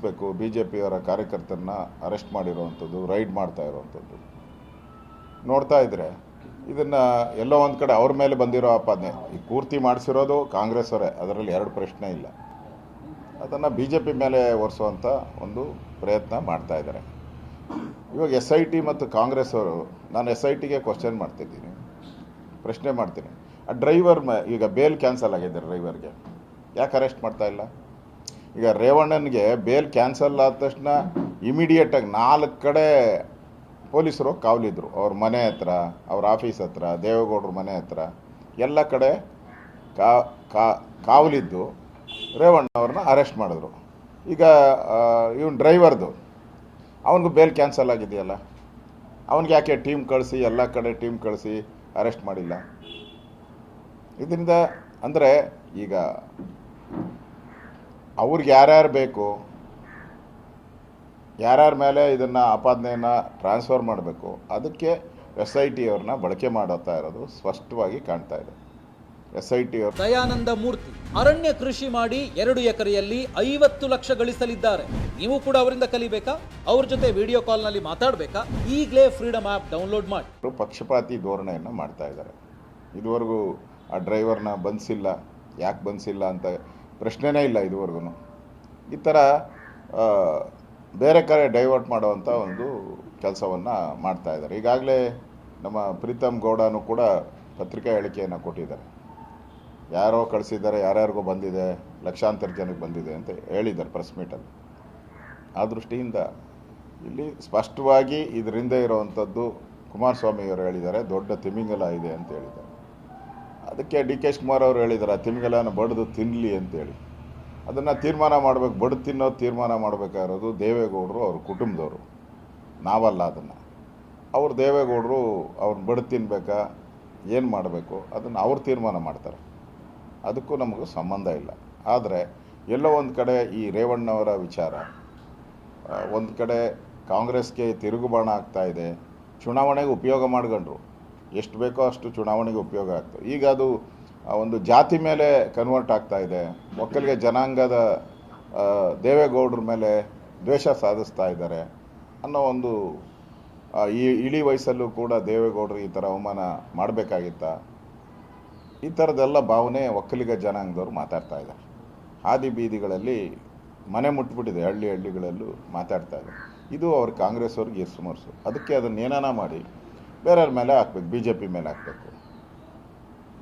ಖಂಡಿಸಬೇಕು B J ಪಿಯವರ ಕಾರ್ಯಕರ್ತರನ್ನ arrest ಮಾಡಿರೋವಂಥದ್ದು, ರೈಡ್ ಮಾಡ್ತಾ ಇರೋವಂಥದ್ದು. ನೋಡ್ತಾ ಇದ್ರೆ, ಇದನ್ನು ಎಲ್ಲೋ ಒಂದು ಕಡೆ ಅವ್ರ ಮೇಲೆ ಬಂದಿರೋ ಆಪಾದನೆ. ಈ ಪೂರ್ತಿ ಮಾಡಿಸಿರೋದು ಕಾಂಗ್ರೆಸ್ ಅವರೇ ಅದರಲ್ಲಿ ಎರಡು ಪ್ರಶ್ನೆ ಇಲ್ಲ. ಅದನ್ನು ಬಿ ಜೆ ಪಿ ಮೇಲೆ ಒರೆಸುವಂಥ ಒಂದು ಪ್ರಯತ್ನ ಮಾಡ್ತಾ ಇದ್ದಾರೆ ಇವಾಗ ಎಸ್ ಐ ಟಿ ಮತ್ತು ಕಾಂಗ್ರೆಸ್ ಅವರು ನಾನು ಎಸ್ ಐ ಟಿಗೆ ಕ್ವಶನ್ ಮಾಡ್ತಿದ್ದೀನಿ. ಪ್ರಶ್ನೆ ಮಾಡ್ತೀನಿ. ಆ ಡ್ರೈವರ್ ಮ, ಈಗ ಬೇಲ್ ಕ್ಯಾನ್ಸಲ್ ಆಗಿದೆ ಡ್ರೈವರ್ಗೆ. ಯಾಕೆ ಅರೆಸ್ಟ್ ಮಾಡ್ತಾ ಇಲ್ಲ? ಈಗ ರೇವಣ್ಣನಿಗೆ ಬೇಲ್ ಕ್ಯಾನ್ಸಲ್ ಆದ ತಕ್ಷಣ ಇಮಿಡಿಯೇಟಾಗಿ ನಾಲ್ಕು ಕಡೆ ಪೊಲೀಸರು ಕಾವಲಿದ್ರು. ಅವ್ರ ಮನೆ ಹತ್ರ, ಅವ್ರ ಆಫೀಸ್ ಹತ್ರ, ದೇವೇಗೌಡರ ಮನೆ ಹತ್ರ, ಎಲ್ಲ ಕಡೆ ಕಾ ಕಾ, ಕಾವಲಿದ್ದು ರೇವಣ್ಣ ಅವ್ರನ್ನ ಅರೆಸ್ಟ್ ಮಾಡಿದ್ರು. ಈಗ ಇವನು ಡ್ರೈವರ್ದು ಅವನಿಗೂ ಬೇಲ್ ಕ್ಯಾನ್ಸಲ್ ಆಗಿದೆಯಲ್ಲ? ಅವನಿಗೆ ಯಾಕೆ ಟೀಮ್ ಕಳಿಸಿ, ಎಲ್ಲ ಕಡೆ ಟೀಮ್ ಕಳಿಸಿ ಅರೆಸ್ಟ್ ಮಾಡಿಲ್ಲ? ಇದರಿಂದ ಅಂದರೆ ಈಗ ಅವ್ರಿಗೆ ಯಾರ್ಯಾರು ಬೇಕು ಯಾರ್ಯಾರ ಮೇಲೆ ಇದನ್ನು ಆಪಾದನೆಯನ್ನು ಟ್ರಾನ್ಸ್ಫರ್ ಮಾಡಬೇಕು ಅದಕ್ಕೆ ಎಸ್ ಐ ಟಿ ಅವ್ರನ್ನ ಬಳಕೆ ಮಾಡುತ್ತಾ ಇರೋದು ಸ್ಪಷ್ಟವಾಗಿ ಕಾಣ್ತಾ ಇದೆ. ಎಸ್ ಐ ಟಿ ಅವರು ದಯಾನಂದ ಮೂರ್ತಿ ಅರಣ್ಯ ಕೃಷಿ ಮಾಡಿ ಎರಡು ಎಕರೆಯಲ್ಲಿ ಐವತ್ತು ಲಕ್ಷ ಗಳಿಸಲಿದ್ದಾರೆ. ನೀವು ಕೂಡ ಅವರಿಂದ ಕಲಿಬೇಕಾ? ಅವ್ರ ಜೊತೆ ವಿಡಿಯೋ ಕಾಲ್ನಲ್ಲಿ ಮಾತಾಡಬೇಕಾ? ಈಗಲೇ ಫ್ರೀಡಮ್ ಆ್ಯಪ್ ಡೌನ್ಲೋಡ್ ಮಾಡಿ. ಪಕ್ಷಪಾತಿ ಧೋರಣೆಯನ್ನು ಮಾಡ್ತಾ ಇದ್ದಾರೆ. ಇದುವರೆಗೂ ಆ ಡ್ರೈವರ್ನ ಬಂಧಿಸಿಲ್ಲ ಯಾಕೆ ಬಂಧಿಸಿಲ್ಲ ಅಂತ ಪ್ರಶ್ನೆನೇ ಇಲ್ಲ ಇದುವರೆಗೂ. ಈ ಥರ ಬೇರೆ ಕಡೆ ಡೈವರ್ಟ್ ಮಾಡುವಂಥ ಒಂದು ಕೆಲಸವನ್ನು ಮಾಡ್ತಾ ಇದ್ದಾರೆ. ಈಗಾಗಲೇ ನಮ್ಮ ಪ್ರೀತಮ್ ಗೌಡನು ಕೂಡ ಪತ್ರಿಕಾ ಹೇಳಿಕೆಯನ್ನು ಕೊಟ್ಟಿದ್ದಾರೆ. ಯಾರೋ ಕಳಿಸಿದ್ದಾರೆ, ಯಾರ್ಯಾರಿಗೂ ಬಂದಿದೆ, ಲಕ್ಷಾಂತರ ಜನಕ್ಕೆ ಬಂದಿದೆ ಅಂತ ಹೇಳಿದ್ದಾರೆ ಪ್ರೆಸ್ ಮೀಟಲ್ಲಿ ಆ ದೃಷ್ಟಿಯಿಂದ ಇಲ್ಲಿ ಸ್ಪಷ್ಟವಾಗಿ ಇದರಿಂದ ಇರುವಂಥದ್ದು ಕುಮಾರಸ್ವಾಮಿಯವರು ಹೇಳಿದ್ದಾರೆ, ದೊಡ್ಡ ತಿಮಿಂಗಲ ಇದೆ ಅಂತ ಹೇಳಿದ್ದಾರೆ. ಅದಕ್ಕೆ ಡಿ ಕೆ ಕುಮಾರ್ ಅವರು ಹೇಳಿದ್ದಾರೆ ತಿಮಿಂಗಲನ ಬಡ್ದು ತಿನ್ನಲಿ ಅಂತೇಳಿ. ಅದನ್ನು ತೀರ್ಮಾನ ಮಾಡಬೇಕು, ಬಡ್ದು ತಿನ್ನೋದು ತೀರ್ಮಾನ ಮಾಡಬೇಕಾಗಿರೋದು ದೇವೇಗೌಡರು ಅವ್ರ ಕುಟುಂಬದವರು. ನಾವಲ್ಲ ಅದನ್ನು. ಅವ್ರು ದೇವೇಗೌಡರು ಅವ್ರನ್ನ ಬಡ್ದು ತಿನ್ಬೇಕಾ, ಏನು ಮಾಡಬೇಕು, ಅದನ್ನು ಅವ್ರು ತೀರ್ಮಾನ ಮಾಡ್ತಾರೆ. ಅದಕ್ಕೂ ನಮಗೂ ಸಂಬಂಧ ಇಲ್ಲ. ಆದರೆ ಎಲ್ಲೋ ಒಂದು ಕಡೆ ಈ ರೇವಣ್ಣವರ ವಿಚಾರ ಒಂದು ಕಡೆ ಕಾಂಗ್ರೆಸ್ಗೆ ತಿರುಗುಬಾಣ ಆಗ್ತಾ ಇದೆ, ಚುನಾವಣೆಗೆ ಉಪಯೋಗ ಮಾಡ್ಕೊಂಡ್ರು ಎಷ್ಟು ಬೇಕೋ ಅಷ್ಟು ಚುನಾವಣೆಗೆ ಉಪಯೋಗ ಆಗ್ತದೆ. ಈಗ ಅದು ಒಂದು ಜಾತಿ ಮೇಲೆ ಕನ್ವರ್ಟ್ ಆಗ್ತಾ ಇದೆ. ಒಕ್ಕಲಿಗೆ ಜನಾಂಗದ ದೇವೇಗೌಡ್ರ ದೇವೇಗೌಡರ ಮೇಲೆ ದ್ವೇಷ ಸಾಧಿಸ್ತಾ ಇದ್ದಾರೆ ಅನ್ನೋ ಒಂದು ಈ ಇಳಿ ವಯಸ್ಸಲ್ಲೂ ಕೂಡ ದೇವೇಗೌಡರು ಈ ಥರ ಅವಮಾನ ಮಾಡಬೇಕಾಗಿತ್ತ. ಈ ಥರದ್ದೆಲ್ಲ ಭಾವನೆ ಒಕ್ಕಲಿಗ ಜನಾಂಗದವ್ರು ಮಾತಾಡ್ತಾ ಇದ್ದಾರೆ. ಹಾದಿ ಬೀದಿಗಳಲ್ಲಿ ಮನೆ ಮುಟ್ಬಿಟ್ಟಿದೆ, ಹಳ್ಳಿ ಹಳ್ಳಿಗಳಲ್ಲೂ ಮಾತಾಡ್ತಾ ಇದ್ದಾರೆ. ಇದು ಅವ್ರ ಕಾಂಗ್ರೆಸ್ ಅವ್ರಿಗೆ ಸುಮರ್ಸು ಅದಕ್ಕೆ ಅದನ್ನ ಏನಾನ ಮಾಡಿ ಬೇರೆಯವ್ರ ಮೇಲೆ ಹಾಕ್ಬೇಕು ಬಿ ಜೆ ಪಿ ಮೇಲೆ ಹಾಕಬೇಕು.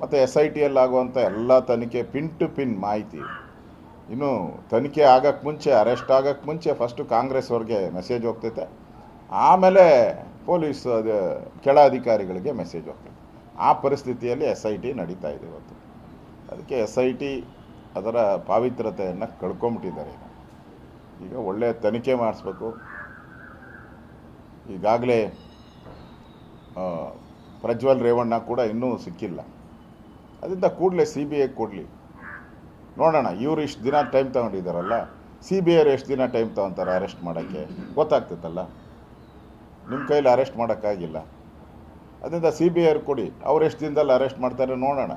ಮತ್ತು ಎಸ್ ಐ ಟಿಯಲ್ಲಿ ಆಗುವಂಥ ಎಲ್ಲ ತನಿಖೆ ಪಿನ್ ಟು ಪಿನ್ ಮಾಹಿತಿ. ಇನ್ನು ತನಿಖೆ ಆಗಕ್ಕೆ ಮುಂಚೆ, ಅರೆಸ್ಟ್ ಆಗೋಕ್ಕೆ ಮುಂಚೆ ಫಸ್ಟು ಕಾಂಗ್ರೆಸ್ ಅವ್ರಿಗೆ ಮೆಸೇಜ್ ಹೋಗ್ತೈತೆ. ಆಮೇಲೆ ಪೊಲೀಸ್, ಅದು ಕೆಳ ಅಧಿಕಾರಿಗಳಿಗೆ ಮೆಸೇಜ್ ಹೋಗ್ತೈತೆ. ಆ ಪರಿಸ್ಥಿತಿಯಲ್ಲಿ ಎಸ್ ಐ ಟಿ ನಡೀತಾ ಇದೆ ಇವತ್ತು. ಅದಕ್ಕೆ ಎಸ್ ಐ ಟಿ ಅದರ ಪಾವಿತ್ರತೆಯನ್ನು ಕಳ್ಕೊಂಬಿಟ್ಟಿದ್ದಾರೆ ಈಗ. ಈಗ ಒಳ್ಳೆಯ ತನಿಖೆ ಮಾಡಿಸ್ಬೇಕು. ಈಗಾಗಲೇ ಪ್ರಜ್ವಲ್ ರೇವಣ್ಣ ಕೂಡ ಇನ್ನೂ ಸಿಕ್ಕಿಲ್ಲ. ಅದರಿಂದ ಕೂಡಲೇ ಸಿ ಬಿ ಐ ಕೊಡಲಿ. ನೋಡೋಣ, ಇವರು ಇಷ್ಟು ದಿನ ಟೈಮ್ ತಗೊಂಡಿದ್ದಾರಲ್ಲ ಸಿ ಬಿ ಐರು ಎಷ್ಟು ದಿನ ಟೈಮ್ ತಗೊತಾರೆ ಅರೆಸ್ಟ್ ಮಾಡೋಕ್ಕೆ? ಗೊತ್ತಾಗ್ತಿತ್ತಲ್ಲ? ನಿಮ್ಮ ಕೈಲಿ ಅರೆಸ್ಟ್ ಮಾಡೋಕ್ಕಾಗಿಲ್ಲ. ಅದರಿಂದ ಸಿ ಬಿ ಐರು ಕೊಡಿ, ಅವ್ರು ಎಷ್ಟು ದಿನದಲ್ಲಿ ಅರೆಸ್ಟ್ ಮಾಡ್ತಾರೆ ನೋಡೋಣ.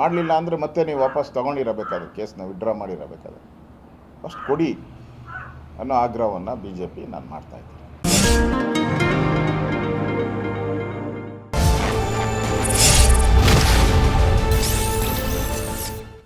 ಮಾಡಲಿಲ್ಲ ಅಂದರೆ ಮತ್ತೆ ನೀವು ವಾಪಸ್ ತೊಗೊಂಡಿರಬೇಕಾದ್ರೆ, ಕೇಸ್ನ ವಿಡ್ರಾ ಮಾಡಿರಬೇಕಾದ್ರೆ. ಫಸ್ಟ್ ಕೊಡಿ ಅನ್ನೋ ಆಗ್ರಹವನ್ನು ಬಿ ಜೆ ಪಿ ನಾನು ಮಾಡ್ತಾಯಿದ್ದೀನಿ